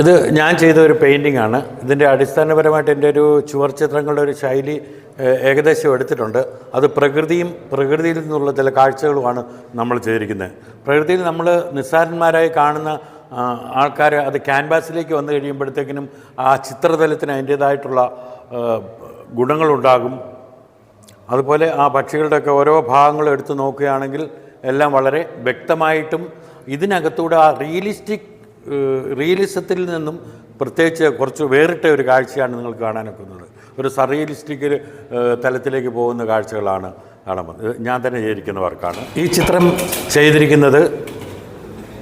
ഇത് ഞാൻ ചെയ്ത ഒരു പെയിന്റിംഗ് ആണ്. ഇതിന്റെ അടിസ്ഥാനപരമായിട്ട് എന്റെ ഒരു ചുവർ ചിത്രങ്ങളുടെ ഒരു ശൈലി ഏകദേശം എടുത്തിട്ടുണ്ട്. അത് പ്രകൃതിയും പ്രകൃതിയിൽ നിന്നുള്ള ചില കാഴ്ചകളുമാണ് നമ്മൾ ചെയ്തിരിക്കുന്നത്. പ്രകൃതിയിൽ നമ്മൾ നിസ്സാരന്മാരായി കാണുന്ന ആൾക്കാർ അത് ക്യാൻവാസിലേക്ക് വന്നു കഴിയുമ്പോഴത്തേക്കിനും ആ ചിത്രതലത്തിന് അതിന്റേതായിട്ടുള്ള ഗുണങ്ങളുണ്ടാകും. അതുപോലെ ആ പക്ഷികളുടെയൊക്കെ ഓരോ ഭാഗങ്ങളും എടുത്തു നോക്കുകയാണെങ്കിൽ എല്ലാം വളരെ വ്യക്തമായിട്ടും ഇതിനകത്തൂടെ ആ റിയലിസ്റ്റിക് റിയലിസത്തിൽ നിന്നും പ്രത്യേകിച്ച് കുറച്ച് വേറിട്ട ഒരു കാഴ്ചയാണ് നിങ്ങൾ കാണാനൊക്കുന്നത്. ഒരു സറിയലിസ്റ്റിക് തലത്തിലേക്ക് പോകുന്ന കാഴ്ചകളാണ് കാണുന്നത്. ഞാൻ തന്നെ ചെയ്തിരിക്കുന്ന വർക്കാണ്. ഈ ചിത്രം ചെയ്തിരിക്കുന്നത്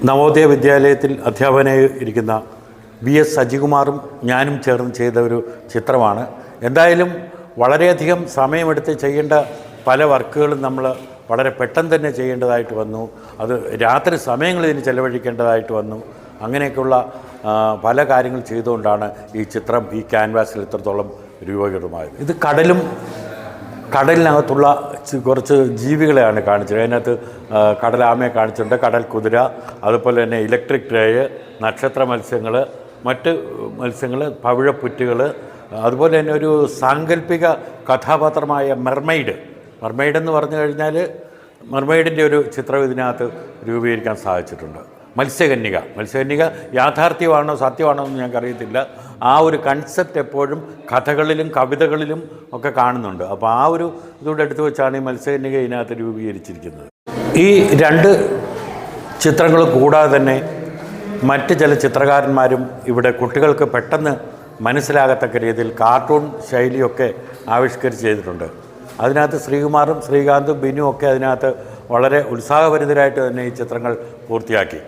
നവോദയ വിദ്യാലയത്തിൽ അധ്യാപകനായി ഇരിക്കുന്ന വി എസ് സജികുമാറും ഞാനും ചേർന്ന് ചെയ്ത ഒരു ചിത്രമാണ്. എന്തായാലും വളരെയധികം സമയമെടുത്ത് ചെയ്യേണ്ട പല വർക്കുകളും നമ്മൾ വളരെ പെട്ടെന്ന് തന്നെ ചെയ്യേണ്ടതായിട്ട് വന്നു. അത് രാത്രി സമയങ്ങൾ ഇതിന് ചെലവഴിക്കേണ്ടതായിട്ട് വന്നു. അങ്ങനെയൊക്കെയുള്ള പല കാര്യങ്ങൾ ചെയ്തുകൊണ്ടാണ് ഈ ചിത്രം ഈ ക്യാൻവാസിൽ ഇത്രത്തോളം രൂപകൃതമായത്. ഇത് കടലും കടലിനകത്തുള്ള കുറച്ച് ജീവികളെയാണ് കാണിച്ചത്. അതിനകത്ത് കടലാമയെ കാണിച്ചിട്ടുണ്ട് കടൽ കുതിര അതുപോലെ തന്നെ ഇലക്ട്രിക് ട്രേയ് നക്ഷത്ര മത്സ്യങ്ങൾ മറ്റ് മത്സ്യങ്ങൾ പവിഴപ്പുറ്റുകൾ അതുപോലെ തന്നെ ഒരു സാങ്കല്പിക കഥാപാത്രമായ മെർമെയ്ഡ് മെർമെയ്ഡ് എന്ന് പറഞ്ഞു കഴിഞ്ഞാൽ മെർമെയ്ഡിന്റെ ഒരു ചിത്രം ഇതിനകത്ത് രൂപീകരിക്കാൻ സാധിച്ചിട്ടുണ്ട്. മത്സ്യകന്യക. മത്സ്യകന്യക യാഥാർത്ഥ്യമാണോ സത്യമാണോ എന്ന് ഞങ്ങൾക്കറിയത്തില്ല. ആ ഒരു കൺസെപ്റ്റ് എപ്പോഴും കഥകളിലും കവിതകളിലും ഒക്കെ കാണുന്നുണ്ട്. അപ്പോൾ ആ ഒരു ഇതുകൂടെ എടുത്തു വെച്ചാണ് ഈ മത്സ്യകന്യക ഇതിനകത്ത് രൂപീകരിച്ചിരിക്കുന്നത്. ഈ രണ്ട് ചിത്രങ്ങൾ കൂടാതെ തന്നെ മറ്റ് ചില ചിത്രകാരന്മാരും ഇവിടെ കുട്ടികൾക്ക് പെട്ടെന്ന് മനസ്സിലാകത്തക്ക രീതിയിൽ കാർട്ടൂൺ ശൈലിയൊക്കെ ആവിഷ്കരിച്ച് ചെയ്തിട്ടുണ്ട്. അതിനകത്ത് ശ്രീകുമാറും ശ്രീകാന്തും ബിനുവും ഒക്കെ അതിനകത്ത് വളരെ ഉത്സാഹഭരിതരായിട്ട് തന്നെ ഈ ചിത്രങ്ങൾ പൂർത്തിയാക്കി.